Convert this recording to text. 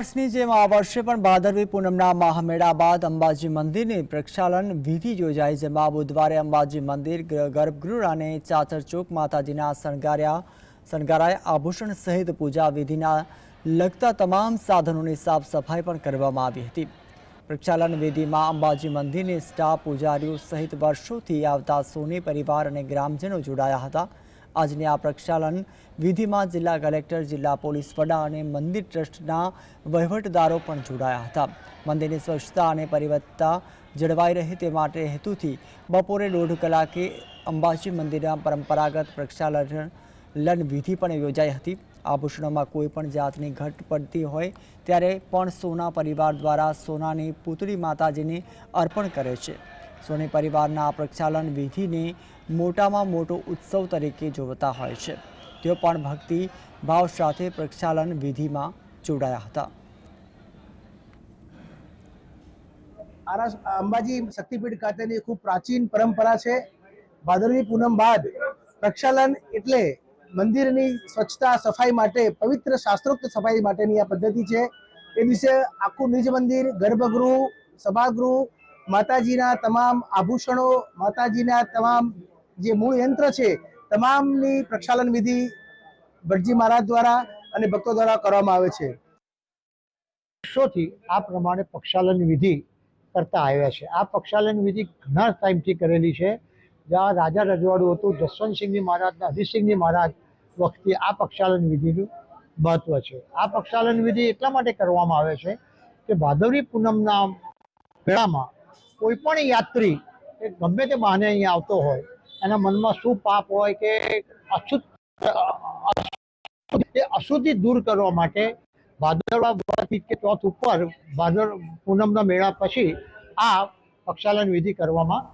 વર્ષની જેમ આ વર્ષે પણ ભાદરવી પૂનમના મહામેળા બાદ અંબાજી મંદિરની પ્રક્ષાલન વિધિ યોજાઈ, જેમાં બુધવારે અંબાજી મંદિર ગર્ભગૃહ અને ચાચર ચોક માતાજીના શણગાર્યા, શણગારાય આભૂષણ સહિત પૂજા વિધિના લગતા તમામ સાધનોની સાફ સફાઈ પણ કરવામાં આવી હતી. પ્રક્ષાલન વિધિમાં અંબાજી મંદિરની સ્ટાફ પૂજારીઓ સહિત વર્ષોથી આવતા સોની પરિવાર અને ગ્રામજનો જોડાયા હતા. આજની આ પ્રક્ષાલન વિધિમાં જિલ્લા કલેક્ટર, જિલ્લા પોલીસ વડા અને મંદિર ટ્રસ્ટના વહીવટદારો પણ જોડાયા હતા. મંદિરની સ્વચ્છતા અને પરિવત્તા જળવાઈ રહે તે માટે હેતુથી બપોરે દોઢ કલાકે અંબાજી મંદિરના પરંપરાગત પ્રક્ષાલન લન વિધિ પણ યોજાઈ હતી. આભૂષણોમાં કોઈ પણ જાતની ઘટ પડતી હોય ત્યારે પણ સોના પરિવાર દ્વારા સોનાની પુતળી માતાજીને અર્પણ કરે છે. સોની પરિવારના આ પ્રક્ષાલન વિધિને મોટામાં મોટો ઉત્સવ તરીકે જોતા હોય છે. તેઓ પણ ભક્તિ, ભાવ સાથે પ્રક્ષાલન વિધિમાં જોડાયા હતા. અંબાજી શક્તિપીઠ ખાતેની ખૂબ પ્રાચીન પરંપરા છે. ભાદરવી પૂનમ બાદ પ્રક્ષાલન એટલે મંદિરની સ્વચ્છતા, સફાઈ માટે, પવિત્ર શાસ્ત્રોક્ત સફાઈ માટેની આ પદ્ધતિ છે. એ દિવસે આખું નિજ મંદિર, ગર્ભગૃહ, સભાગૃહ માતાજીના તમામ આભૂષણો, માતાજીના તમામ જે મૂળ યંત્ર છે, તમામની પ્રક્ષાલન વિધિ ભટજી મહારાજ દ્વારા અને ભક્તો દ્વારા કરવામાં આવે છે. વર્ષોથી આ પ્રમાણે પ્રક્ષાલન વિધિ કરતા આવ્યા છે. આ પ્રક્ષાલન વિધિ ઘણા ટાઈમથી કરેલી છે. જ્યાં રાજા રજવાડું હતું, જસવંતસિંહજી મહારાજના હરિસિંહજી મહારાજ વખતે આ પ્રક્ષાલન વિધિનું મહત્વ છે. આ પ્રક્ષાલન વિધિ એટલા માટે કરવામાં આવે છે કે ભાદરવી પૂનમના મેળામાં કોઈ પણ યાત્રી કે ગમે તે બહાને અહીંયા આવતો હોય, એના મનમાં શું પાપ હોય કે અશુદ્ધ, અશુદ્ધિ દૂર કરવા માટે ભાદરવા વ્રતથી કે ચોથ ઉપર ભાદર પૂનમના મેળા પછી આ પ્રક્ષાલન વિધિ કરવામાં